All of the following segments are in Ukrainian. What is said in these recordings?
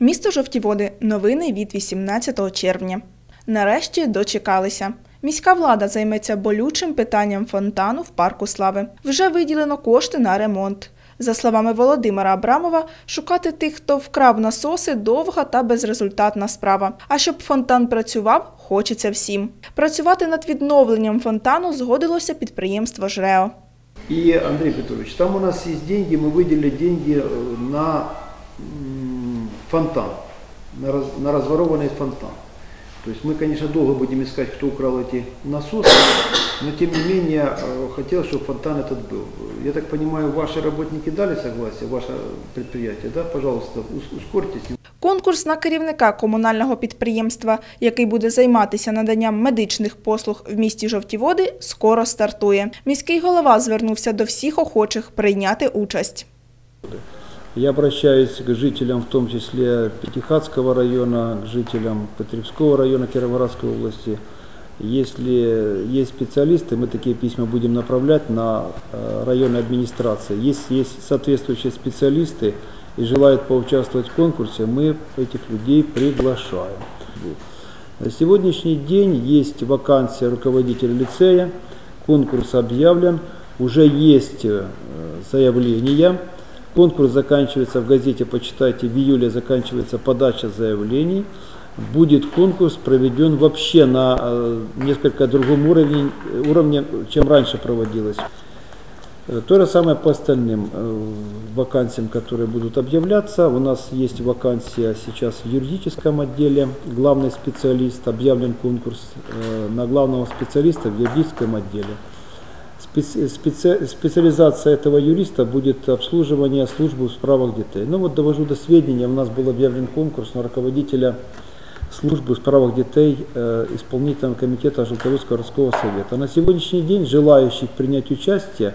Місто Жовті Води. Новини від 18 червня. Нарешті дочекалися. Міська влада займеться болючим питанням фонтану в парку слави. Вже виділено кошти на ремонт. За словами Володимира Абрамова, шукати тих, хто вкрав насоси, довга та безрезультатна справа. А щоб фонтан працював, хочеться всім. Працювати над відновленням фонтану згодилося підприємство ЖРЕО. И, Андрей Петрович, там у нас есть деньги, мы выделили деньги э, на м, фонтан, на, раз- на разворованный фонтан. То есть мы, конечно, долго будем искать, кто украл эти насосы, но тем не менее э, хотелось, чтобы фонтан этот был. Я так понимаю, ваши работники дали согласие, ваше предприятие, да? Пожалуйста, ус- ускорьтесь. Конкурс на керівника комунального підприємства, який буде займатися наданням медичних послуг в місті Жовті Води, скоро стартує. Міський голова звернувся до всіх охочих прийняти участь. Я обращаюсь к жителям, в том числе Пятихатского района, к жителям Петревского района Кировоградской области. Если есть специалисты, мы такие письма будем направлять на э, районные администрации. Если есть соответствующие специалисты и желают поучаствовать в конкурсе, мы этих людей приглашаем. На сегодняшний день есть вакансия руководителя лицея, конкурс объявлен, уже есть э, заявления. Конкурс заканчивается в газете, почитайте, в июле заканчивается подача заявлений. Будет конкурс проведен вообще на э, несколько другом уровне, уровне, чем раньше проводилось. Э, То же самое по остальным э, вакансиям, которые будут объявляться. У нас есть вакансия сейчас в юридическом отделе, главный специалист, объявлен конкурс на главного специалиста в юридическом отделе. Специ- специ- Специализация этого юриста будет обслуживание службы в справах детей. Ну вот довожу до сведения, у нас был объявлен конкурс на руководителя службы в справах детей э, исполнительного комитета Желтоводского городского совета. На сегодняшний день желающих принять участие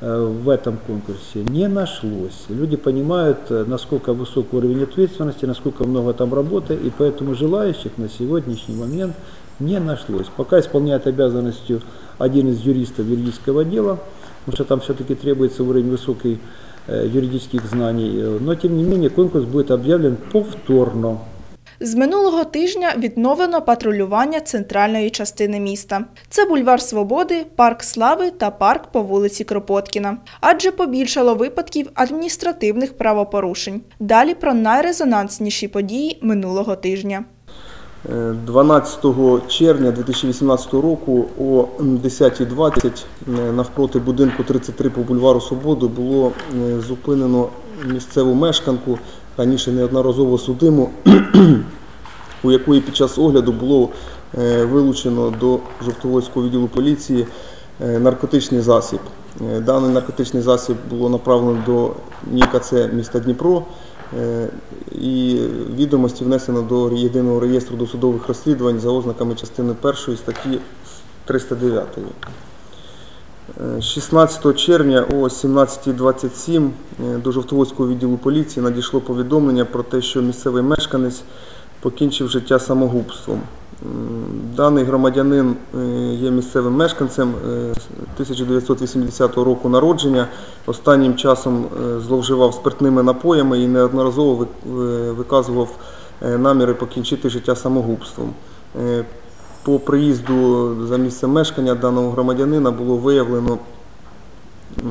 э, в этом конкурсе не нашлось. Люди понимают, э, насколько высок уровень ответственности, насколько много там работы, и поэтому желающих на сегодняшний момент не нашлось. Пока исполняет обязанностью один из юристов юридического отдела, потому что там все-таки требуется уровень высоких э, юридических знаний. Э, Но тем не менее конкурс будет объявлен повторно. З минулого тижня відновлено патрулювання центральної частини міста. Це бульвар Свободи, парк Слави та парк по вулиці Кропоткіна. Адже побільшало випадків адміністративних правопорушень. Далі про найрезонансніші події минулого тижня. Е, 12 червня 2018 року о 10.20 е, навпроти будинку 33 по бульвару Свободи було е, зупинено місцеву мешканку, раніше неодноразово судиму, у якої під час огляду було е, вилучено до Жовтоводського відділу поліції е, наркотичний засіб. Е, Даний наркотичний засіб було направлено до НІКАЦ міста Дніпро е, і відомості внесено до єдиного реєстру досудових розслідувань за ознаками частини 1 статті 309. Е, 16 червня о 17.27 е, до Жовтоводського відділу поліції надійшло повідомлення про те, що місцевий мешканець покінчив життя самогубством. Даний громадянин е, є місцевим мешканцем е, 1980 року народження. Останнім часом е, зловживав спиртними напоями і неодноразово ви- ви- виказував е, наміри покінчити життя самогубством. Е, По приїзду за місцем мешкання даного громадянина було виявлено, е,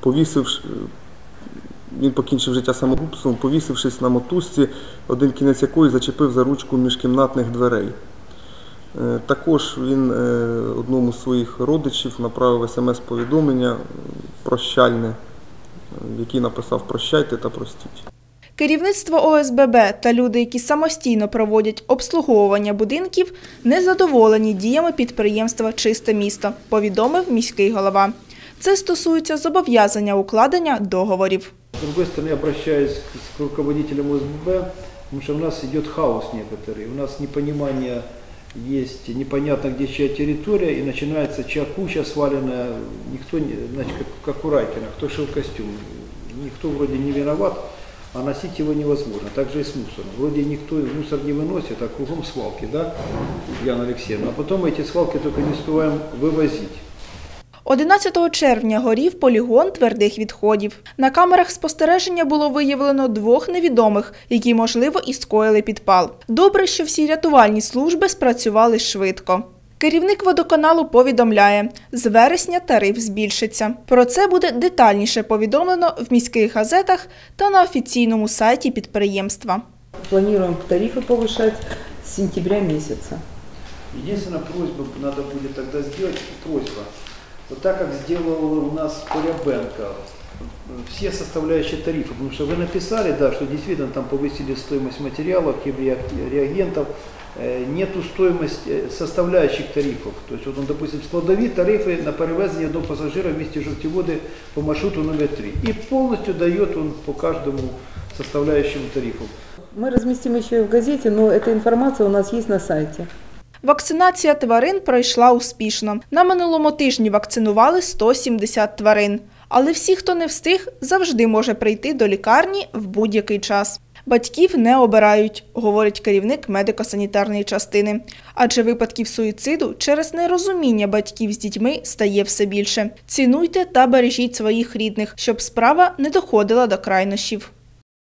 повісивши, він покінчив життя самогубством, повісившись на мотузці, один кінець якої зачепив за ручку міжкімнатних дверей. Е, Також він е, одному з своїх родичів направив смс-повідомлення прощальне, в якій написав Прощайте та простіть. Керівництво ОСББ та люди, які самостійно проводять обслуговування будинків, незадоволені діями підприємства Чисте місто, повідомив міський голова. Це стосується зобов'язання укладення договорів. С другой стороны, обращаюсь к, к руководителям ОСББ, потому что у нас идет хаос некоторый. У нас непонимание есть, непонятно где чья территория, и начинается чья куча сваленная, никто, не- значит, как, как у Райкина, кто шил костюм. Никто вроде не виноват, а носить его невозможно. Так же и с мусором. Вроде никто мусор не выносит, а кругом свалки, да, Яна Алексеевна? А потом эти свалки только не успеваем вывозить. 11 червня горів полігон твердих відходів. На камерах спостереження було виявлено двох невідомих, які, можливо, і скоїли підпал. Добре, що всі рятувальні служби спрацювали швидко. Керівник водоканалу повідомляє, з вересня тариф збільшиться. Про це буде детальніше повідомлено в міських газетах та на офіційному сайті підприємства. Планируем тарифы повышать с сентября месяца. Единственная просьба надо будет тогда сделать, просьба. Вот так как сделал у нас Полябенко, все составляющие тарифа, потому что вы написали, да, что действительно там повысили стоимость материалов, химреаг- реагентов, э, нету стоимость э, составляющих тарифов. То есть, вот, он, допустим, складові тарифы на перевезення одного пассажира вместе жовтіводи по маршруту номер 3. И полностью дает он по каждому составляющему тарифу. Мы разместим еще и в газете, но эта информация у нас есть на сайте. Вакцинація тварин пройшла успішно. На минулому тижні вакцинували 170 тварин. Але всі, хто не встиг, завжди може прийти до лікарні в будь-який час. Батьків не обирають, говорить керівник медико-санітарної частини. Адже випадків суїциду через нерозуміння батьків з дітьми стає все більше. Цінуйте та бережіть своїх рідних, щоб справа не доходила до крайнощів.